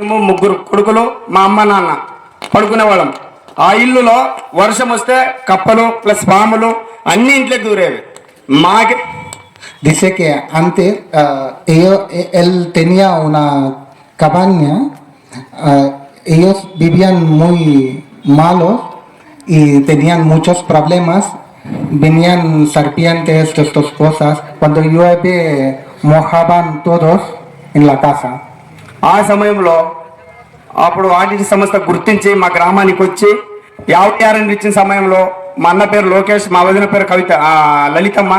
మేము ముగ్గురు కొడుకులు మా అమ్మ నాన్న పడుకునే వాళ్ళం ఆ ఇల్లులో వర్షం వస్తే కప్పలు ప్లస్ పాములు అన్ని ఇంట్లోకి దూరేవి మాకి Dice que antes ah, ellos, él tenía una cabaña, ah, ellos vivían muy malos y tenían muchos problemas, venían serpientes, estas cosas, cuando llueve mojaban todos en la casa. ఆ సమయంలో అప్పుడు ఆడిట్ సంస్థ గుర్తించి మా గ్రామానికి వచ్చి యావత్యారని ఇచ్చిన సమయంలో మా అన్న పేరు లోకేష్ మా వదిన పేరు కవిత లలితమ్మ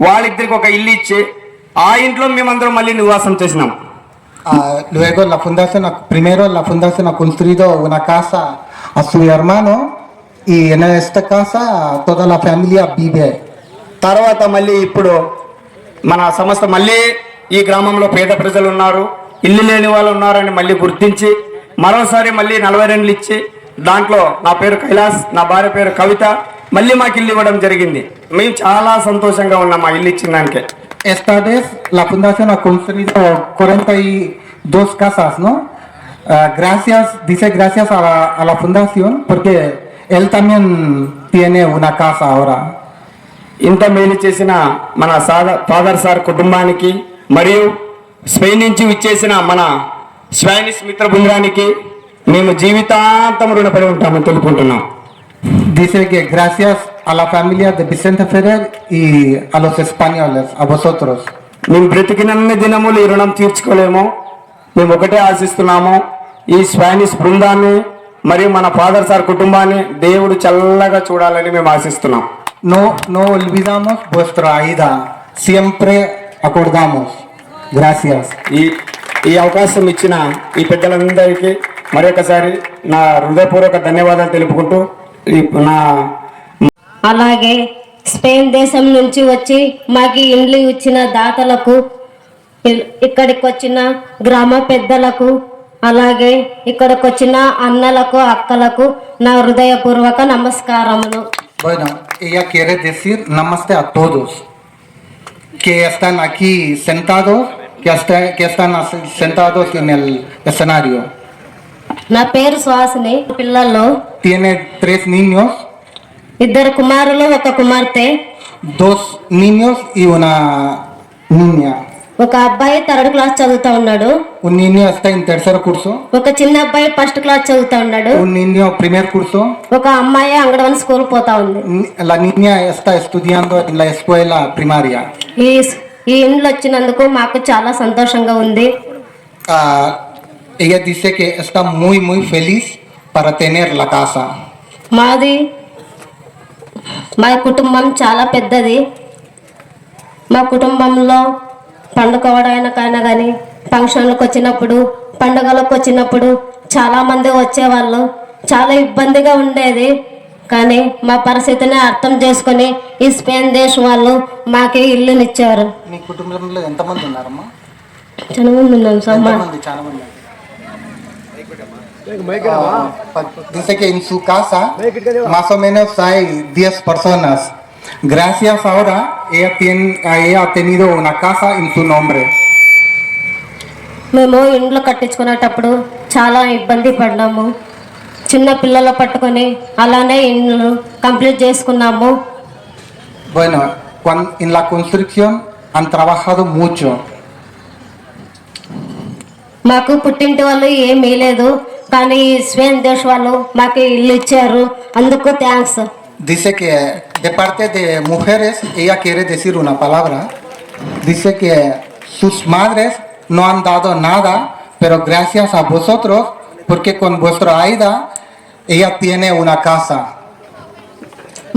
వాళ్ళిద్దరికి ఒక ఇల్లు ఇచ్చి ఆ ఇంట్లో మేమందరం మళ్ళీ నివాసం చేసినాం Ah, luego la fundación, primero la fundación ha construido una casa a su hermano y en esta casa toda la familia vive. తర్వాత మళ్ళీ ఇప్పుడు మన సంస్థ మళ్ళీ ఈ గ్రామంలో పేద ప్రజలు ఉన్నారు ఇల్లు లేని వాళ్ళు ఉన్నారని మళ్ళీ గుర్తించి మరోసారి మళ్ళీ nalvai రెండులు ఇచ్చి దాంట్లో నా పేరు కైలాస్ నా భార్య పేరు కవిత మళ్ళీ మాకు ఇల్లు ఇవ్వడం జరిగింది మేము చాలా సంతోషంగా ఉన్నాం మా ఇల్లు ఇచ్చిన దానికే Esta vez la fundación ha construido 42 casas, ¿no? Ah, gracias, dice gracias a la, a la fundación porque él también tiene una casa ahora. ఇంత మేలు చేసిన మన సాద ఫాదర్ సార్ కుటుంబానికి మరియు స్పెయిన్ నుంచి విచ్చేసిన మన స్పానిష్ మిత్ర బృందానికి మేము జీవితాంతం రుణపడి ఉంటామని తెలుపుకుంటున్నాం. Dice que gracias a la familia de Vicente Ferrer y a los españoles, a vosotros. మేము బ్రతికినన్ని దినములు ఈ రుణం తీర్చుకోలేము. మేము ఒకటే ఆశిస్తున్నాము. ఈ స్పానిష్ బృందాన్ని మరియు మన ఫాదర్ సార్ కుటుంబాన్ని దేవుడు చల్లగా చూడాలని మేము ఆశిస్తున్నాం. No, no olvidamos vuestra ayuda, siempre acordamos. Gracias. ఈ ఈ అవకాశం ఇచ్చిన ఈ పెద్దలందరికీ మరొకసారి నా హృదయపూర్వక ధన్యవాదాలు తెలుపుకుంటూ ఈ నా అలాగే స్పెయిన్ దేశం నుంచి వచ్చి మాకు ఇండ్లు ఇచ్చిన దాతలకు ఇక్కడికి వచ్చిన గ్రామ పెద్దలకు అలాగే ఇక్కడికి వచ్చిన అన్నలకు అక్కలకు నా హృదయపూర్వక నమస్కారములు Bueno, ella quiere decir namaste a todos que están aquí sentados, que, está- que están as- sentados en el escenario. నా పేరు సుహాసిని పిల్లల్లో Tiene tres niños, ఇద్దరు కుమారులు ఒక కుమార్తె dos niños y una niña. ఒక అబ్బాయి థర్డ్ క్లాస్ చదువుతా ఉన్నాడు. ఒక చిన్న అబ్బాయి ఫస్ట్ క్లాస్ చదువుతా ఉన్నాడు. ప్రీమియర్ కుర్సో ఒక అమ్మాయి అంగడవన్ స్కూల్ పోతా ఉంది. ప్రిమారియా. ఈ ఇండ్లు వచ్చినందుకు మాకు చాలా సంతోషంగా ఉంది. ella dice que está muy muy feliz para మాది మా కుటుంబం చాలా పెద్దది. మా కుటుంబంలో పండుకోవడానికైనా కానీ ఫంక్షన్లకు వచ్చినప్పుడు పండుగలకు వచ్చినప్పుడు చాలామంది వచ్చేవాళ్ళు. చాలా ఇబ్బందిగా ఉండేది. కానీ మా పరిస్థితిని అర్థం చేసుకొని ఈ స్పెయిన్ దేశం వాళ్ళు మాకే ఇల్లునిచ్చారు. మీ కుటుంబంలో ఎంతమంది ఉన్నారమ్మా? చాలా మంది ఉన్నాం సార్ చాలా మంది. pa- dice que en su casa más o menos hay 10 personas. Gracias ahora ella, tiene, ella ha tenido una casa en su nombre. మేము ఇండ్లు కట్టించుకునేటప్పుడు చాలా ఇబ్బంది పడ్డాము చిన్న పిల్లలు పట్టుకొని అలానే ఇండ్లు కంప్లీట్ చేసుకున్నాము Bueno, cuan- en la construcción han trabajado mucho. మాకు పుట్టింటి వాళ్ళు ఏమీ లేదు కానీ స్వయం దేశ్ వాళ్ళు మాకు ఇల్లు ఇచ్చారు అందుకు thanks Dice que de parte de mujeres, ella quiere decir una palabra. Dice que sus madres no han dado nada, pero gracias a vosotros, porque con vuestra ayuda, ella tiene una casa.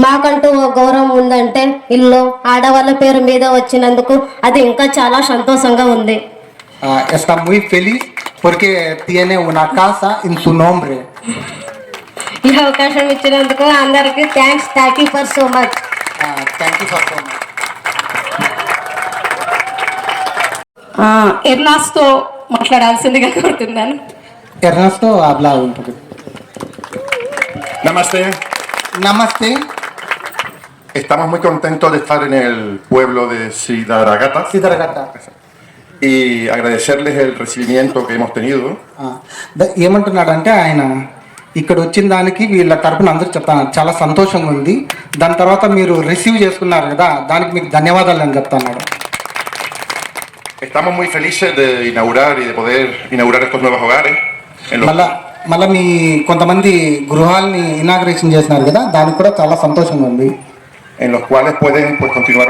మాకంటూ ఓ గౌరవం ఉందంటే ఇల్లు ఆడవాళ్ళ పేరు మీద వచ్చినందుకు అది ఇంకా చాలా సంతోషంగా ఉంది Ah, está muy feliz porque tiene una casa en su nombre. ఈ అవకాశం ఇచ్చినందుకు అందరికీ thanks thank you for so much Ah, thank you for so much. ఆ, ఎర్నాస్తో మాట్లాడాల్సిందిగా కోరుతున్నాను Ernesto habla un poquito. Namaste. Namaste. Estamos muy contentos de estar en el pueblo de Sidaragata. Siddhargata. y agradecerles el recibimiento que hemos tenido. ఆ, the- ఏమంటున్నాడంటే ఆయన ఇక్కడ వచ్చిన దానికి వీళ్ళ తరపున అందరూ చెప్తాను. చాలా సంతోషంగా ఉంది. దాని తర్వాత మీరు రిసీవ్ చేసుకున్నారు కదా దానికి మీకు ధన్యవాదాలు అని చెప్తాను మళ్ళా మీ కొంతమంది గృహాల్ని ఇనాగ్రేషన్ చేసినారు కదా దానికి కూడా చాలా సంతోషంగా ఉంది. En los cuales pueden pues, continuar.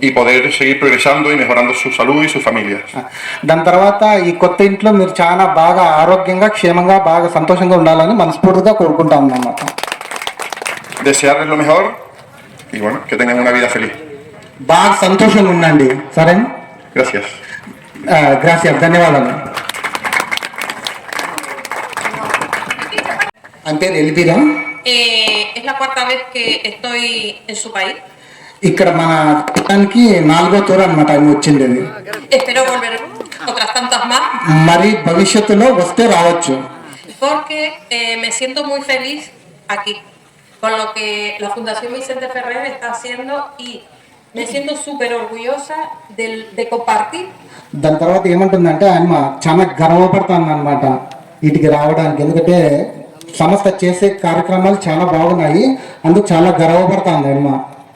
y poder seguir progresando y mejorando su salud y sus familias. ఆ, దాని తర్వాత ఈ కొత్త ఇంట్లో మీరు చాలా బాగా ఆరోగ్యంగా క్షేమంగా బాగా సంతోషంగా ఉండాలని మనస్ఫూర్తిగా కోరుకుంటాం అన్నమాట Desearles lo mejor y bueno, que tengan una vida feliz. బాగా సంతోషంగా ఉండండి సరే Gracias. గ్రాసియస్ ధన్యవాదాలు ఆయన పేరు ఎల్బీరా Eh, es la cuarta vez que estoy en su país. ఇక్కడ మన దానికి నాలుగో తూర అనమాట ఆయన más మరి భవిష్యత్తులో వస్తే రావచ్చు porque eh, me siento muy feliz aquí con lo que la Fundación Vicente Ferrer está haciendo y me siento súper orgullosa del- de compartir దాని తర్వాత ఏమంటుందంటే ఆయన చాలా గర్వపడతాను అనమాట వీటికి రావడానికి ఎందుకంటే సంస్థ చేసే కార్యక్రమాలు చాలా బాగున్నాయి అందుకు చాలా గర్వపడతాను ఆయన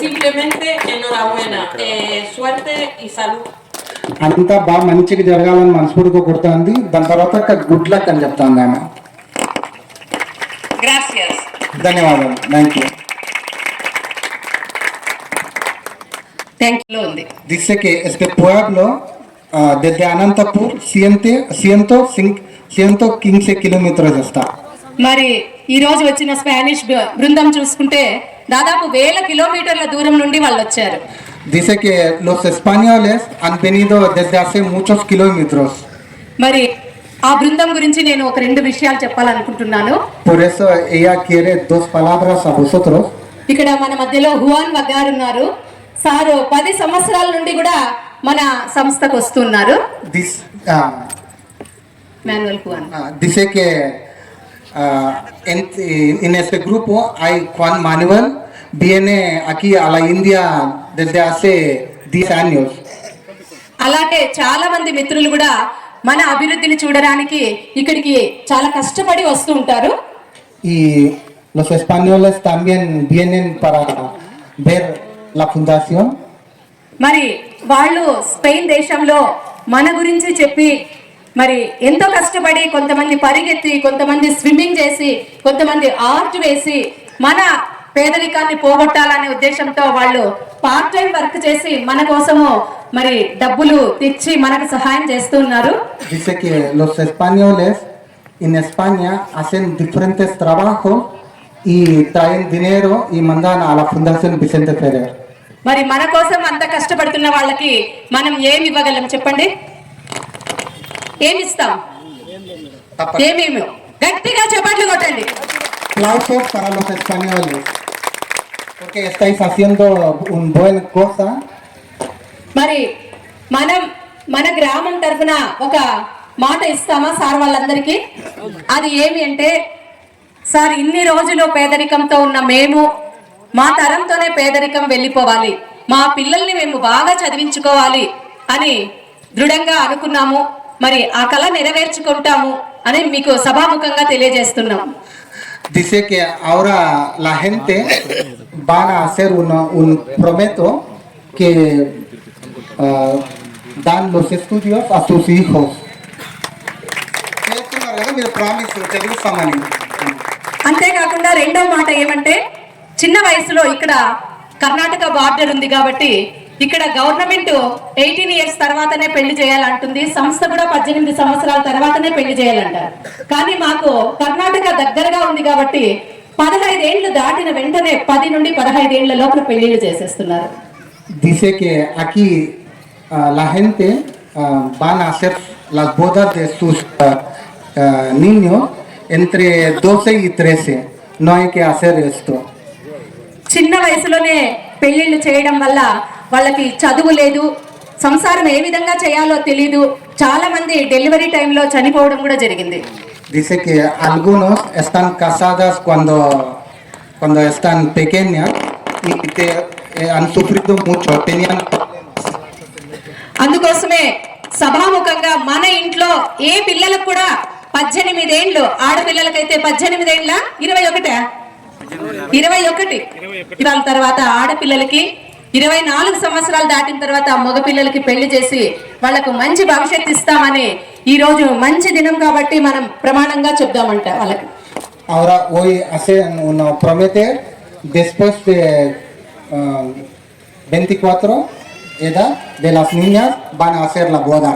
Simplemente enhorabuena, eh, suerte y salud. అంతా బాగా మంచిగా జరగాలని మనస్ఫూర్తిగా కొడుతుంది దాని తర్వాత గుడ్ లక్ అని చెప్తాను ఆమె Gracias. ధన్యవాదాలు థ్యాంక్ యూ Thank you. ఉంది Dice que este pueblo, ah, desde Anantapur, siente, ciento, cin- 115 kilómetros está. మరి ఈ రోజు వచ్చిన స్పానిష్ బృందం చూసుకుంటే దాదాపు వేల కిలోమీటర్ల దూరం నుండి వాళ్ళు వచ్చారు Dice que los españoles han venido desde hace muchos kilómetros. మరి ఆ బృందం గురించి నేను ఒక రెండు విషయాలు చెప్పాలనుకుంటున్నాను. Por eso ella quiere dos palabras a vosotros. ఇక్కడ మన మధ్యలో హువాన్ వగారు ఉన్నారు. సారు పది సంవత్సరాల నుండి కూడా మన సంస్థకు వస్తున్నారు. Dice, ah, Manuel Juan. ah, dice que ah, en este grupo hay Juan Manuel, viene aquí a la India desde hace 10 años. అలాగే చాలా మంది మిత్రులు కూడా మన అభివృద్ధిని చూడడానికి ఇక్కడికి చాలా కష్టపడి వస్తూ ఉంటారు y los españoles también vienen para ver la fundación. మరి వాళ్ళు స్పెయిన్ దేశంలో మన గురించి చెప్పి మరి ఎంతో కష్టపడి కొంతమంది పరిగెత్తి కొంతమంది స్విమ్మింగ్ చేసి కొంతమంది ఆర్ట్ వేసి మన పేదరికాన్ని పోగొట్టాలనే ఉద్దేశంతో వాళ్ళు పార్ట్ టైం వర్క్ చేసి మన కోసము మరి డబ్బులు తెచ్చి మనకు సహాయం చేస్తూ ఉన్నారు Dice que los españoles en España hacen diferentes trabajos y traen dinero y mandan a la Fundación Vicente Ferrer. మరి మన కోసం అంత కష్టపడుతున్న వాళ్ళకి మనం ఏమి ఇవ్వగలం చెప్పండి ఏమి ఇస్తాం ఏమేమి? గట్టిగా చెప్పట్లు కొట్టండి. Aplausos para los españoles, porque estáis haciendo un buen cosa. మరి మనం మన గ్రామం తరఫున ఒక మాట ఇస్తామా సార్ వాళ్ళందరికీ? అది ఏమి అంటే సార్ ఇన్ని రోజులు పేదరికంతో ఉన్న మేము మా తరంతోనే పేదరికం వెళ్ళిపోవాలి. మా పిల్లల్ని మేము బాగా చదివించుకోవాలి అని దృఢంగా అనుకున్నాము. మరి ఆ కళ నెరవేర్చుకుంటాము అని మీకు సభాముఖంగా తెలియజేస్తున్నాం Dice que ahora la gente van a hacer una, un prometo que ah, dan los estudios a sus hijos. అంతేకాకుండా రెండో మాట ఏమంటే చిన్న వయసులో ఇక్కడ కర్ణాటక బార్డర్ ఉంది కాబట్టి ఇక్కడ గవర్నమెంట్ ఎయిటీన్ ఇయర్స్ తర్వాతనే పెళ్ళి చేయాలంటుంది సంస్థ కూడా పద్దెనిమిది సంవత్సరాల తర్వాతనే పెళ్ళి చేయాలంటారు కానీ మాకు కర్ణాటక దగ్గరగా ఉంది కాబట్టి పదహైదేళ్ళు దాటిన వెంటనే పది నుండి పదహైదేళ్ళ లోపల పెళ్ళిళ్ళు చేసేస్తున్నారు Dice que aquí la gente van a hacer las bodas de sus niños entre 12 y 13. No hay que hacer esto. చిన్న వయసులోనే పెళ్ళిళ్ళు చేయడం వల్ల వాళ్ళకి చదువు లేదు సంసారం ఏ విధంగా చేయాలో తెలీదు. చాలా మంది డెలివరీ టైంలో చనిపోవడం కూడా జరిగింది. Dice que algunos están casadas cuando, cuando están pequeñas y te- eh, han sufrido mucho, tenían అందుకోసమే సభాముఖంగా మన ఇంట్లో ఏ పిల్లలకు కూడా పద్దెనిమిదేండ్లు ఆడపిల్లలకైతే పద్దెనిమిదేండ్ల? ఇరవై ఒకటా. ఇరవై ఒకటి. ఇవాళ తర్వాత ఆడపిల్లలకి ఇరవై నాలుగు సంవత్సరాలు దాటిన తర్వాత మగపిల్లలకి పెళ్ళి చేసి వాళ్ళకు మంచి భవిష్యత్తు ఇస్తామని ఈ రోజు మంచి దినం కాబట్టి మనం ప్రమాణంగా చెప్దామంట వాళ్ళకి. Ahora hoy hacen una promete después de 24 edad de las niñas van a hacer la boda.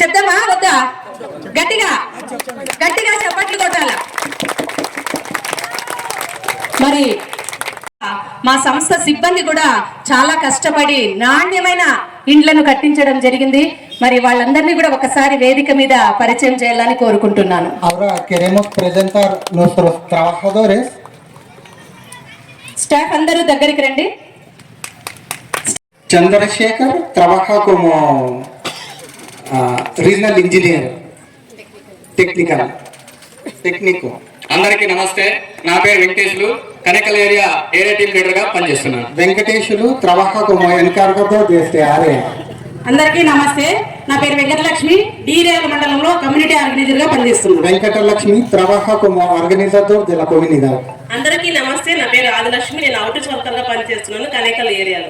చెప్దామా వద్దా? గట్టిగా గట్టిగా చప్పట్లు కొట్టాల? మరి మా సంస్థ సిబ్బంది కూడా చాలా కష్టపడి నాణ్యమైన ఇండ్లను కట్టించడం జరిగింది. మరి వాళ్ళందరినీ కూడా ఒకసారి వేదిక మీద పరిచయం చేయాలని కోరుకుంటున్నాను. స్టాఫ్ అందరూ దగ్గరికి రండి. చంద్రశేఖర్ రీజనల్ ఇంజనీర్ టెక్నికల్ అందరికీ నమస్తే. నా పేరు Venkateshlu. Kanakal area area team లీడర్గా పనిచేస్తున్నాను. este área. అందరికీ నమస్తే. నా పేరు వెంకటలక్ష్మి. డీరేల మండలంలో కమ్యూనిటీ ఆర్గనైజర్గా పనిచేస్తున్నాను como organizador de la comunidad. అందరికీ నమస్తే. నా పేరు ఆదిలక్ష్మి. నేను అవుట్ వర్కర్గా పనిచేస్తున్నాను కనేకల్ ఏరియాలో.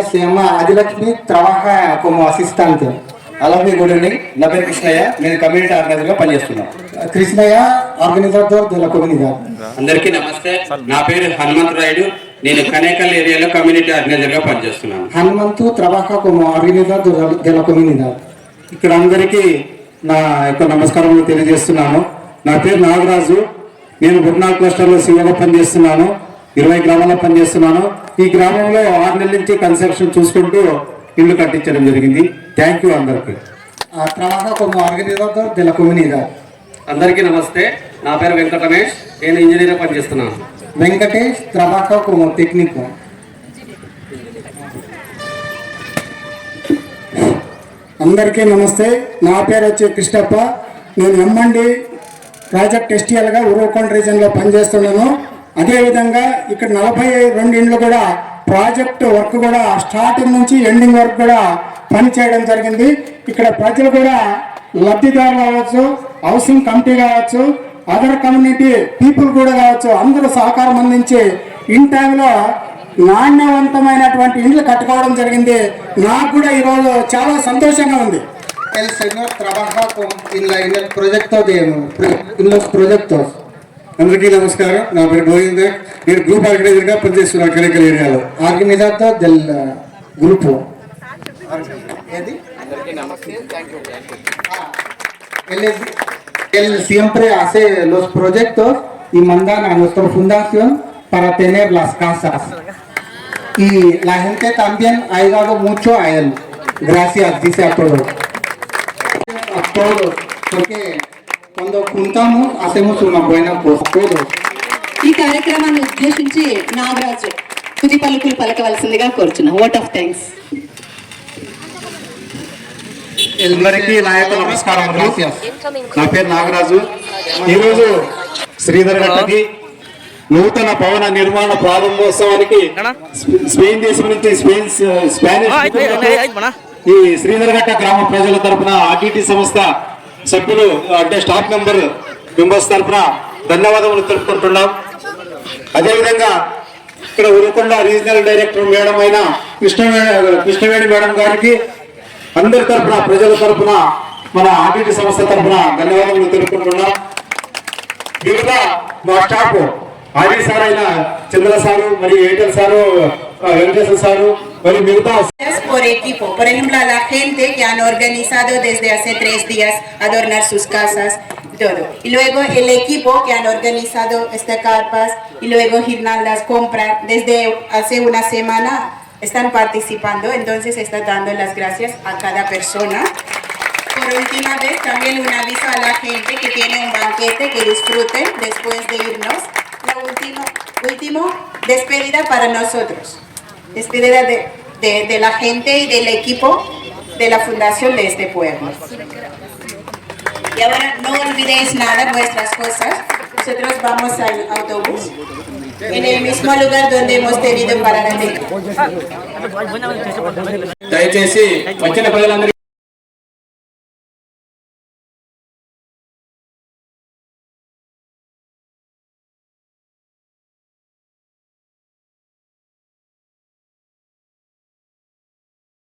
se llama Adilakshmi, trabaja como asistente. అలాగే గుడ్ ఈవినింగ్. నా పేరు కృష్ణయ్య. నేను కమ్యూనిటీ ఆర్గనైజర్గా పనిచేస్తున్నాను. De la comunidad. అందరికీ నమస్తే. నా పేరు హనుమంత్ రాయుడు. నేను కనేకల్ ఏరియాలో కమ్యూనిటీ ఆర్గనైజర్గా పనిచేస్తున్నాను la- de la comunidad. ఇక్కడ అందరికీ నా యొక్క నమస్కారములు తెలియజేస్తున్నాను. నా పేరు నాగరాజు. నేను గురునాథ్ క్లస్టర్లో సీఓగా పనిచేస్తున్నాను. ఇరవై గ్రామాల్లో పనిచేస్తున్నాను. ఈ గ్రామంలో ఆరు నెలల నుంచి కన్స్ట్రక్షన్ చూసుకుంటూ ఇల్లు కట్టించడం జరిగింది. థ్యాంక్ యూ అందరికీ. organizador de la comunidad. అందరికీ నమస్తే. నా పేరు వెంకట రమేష్. నేను ఇంజనీర్ పనిచేస్తున్నాను. వెంకటేష్ trabaja టెక్నిక్ అందరికీ నమస్తే. నా పేరు వచ్చి కృష్ణప్ప. నేను ఎమ్మండి ప్రాజెక్ట్ ఎస్టీఎల్గా ఉరవకొండ రీజన్లో పనిచేస్తున్నాను. అదేవిధంగా ఇక్కడ నలభై రెండు ఇండ్లు కూడా ప్రాజెక్ట్ వర్క్ కూడా స్టార్టింగ్ నుంచి ఎండింగ్ వరకు కూడా పని చేయడం జరిగింది. ఇక్కడ ప్రజలు కూడా లబ్ధిదారులు కావచ్చు హౌసింగ్ కమిటీ కావచ్చు అదర్ కమ్యూనిటీ పీపుల్ కూడా కావచ్చు అందరూ సహకారం అందించి ఇన్ టైంలో నాణ్యవంతమైనటువంటి ఇండ్లు కట్టుకోవడం జరిగింది. నాకు కూడా ఈరోజు చాలా సంతోషంగా ఉంది. El señor trabaja con, en, la, en el proyecto de en los proyectos. అందరికీ నమస్కారం. నా పేరు గోవింద్. నేను గ్రూప్ ఆర్గనైజర్గా పనిచేస్తున్నాను కనకల్ ఏరియాలో. Organizador del uh, grupo. Ah, Él, es- él siempre hace los proyectos y mandan a nuestra fundación para tener las casas. Y la gente también ha ayudado mucho a él. Gracias, dice a todos. A todos, porque cuando juntamos hacemos una buena cosa, todos. ఈ కార్యక్రమాన్ని ఉద్దేశించి నాగరాజు తుది పలుకులు పలకవలసిందిగా కోరుచున్నాం vote of thanks Él అందరికీ నా యొక్క నమస్కారములు Gracias. నా పేరు నాగరాజు. ఈరోజు శ్రీధర్ గట్టకి నూతన భవన నిర్మాణ ప్రారంభోత్సవానికి స్పె- స్పెయిన్ దేశం నుంచి స్పెయిన్ స్పానిష్ ఈ శ్రీధర్ గట్ట గ్రామ ప్రజల తరపున ఆర్టీటీ సంస్థ సభ్యులు అంటే స్టాఫ్ మెంబర్ మెంబర్స్ తరపున ధన్యవాదములు తెలుపుకుంటున్నాం. అదేవిధంగా ఇక్కడ ఉరుకొండ రీజనల్ డైరెక్టర్ మేడం అయిన కృష్ణవేణి కృష్ణవేణి మేడం గారికి అందరి తరపున ప్రజల తరపున మన ఆర్టీటీ సంస్థ తరపున ధన్యవాదములు తెలుపుకుంటున్నాం మిగతా మా స్టాఫ్ ఆది సార్ అయిన చంద్ర సారు మరియు ఎయిర్టెల్ సారు ఆ, వెంకటేశ్వర సారు మరియు మిగతా Gracias por equipo. Por ejemplo, a la gente que han organizado desde hace tres días adornar sus casas y todo. Y luego el equipo que han organizado estas carpas y luego guirnaldas, comprar. Desde hace una semana están participando, entonces está dando las gracias a cada persona. Por última vez, también un aviso a la gente que tiene un banquete, que disfruten después de irnos. Lo último, último despedida para nosotros. Despedida de, de, de la gente y del equipo de la fundación de este pueblo. Y ahora no olvidéis nada, vuestras cosas. Nosotros vamos al autobús en el mismo lugar donde hemos tenido para la దయచేసి వచ్చిన ప్రజలందరికీ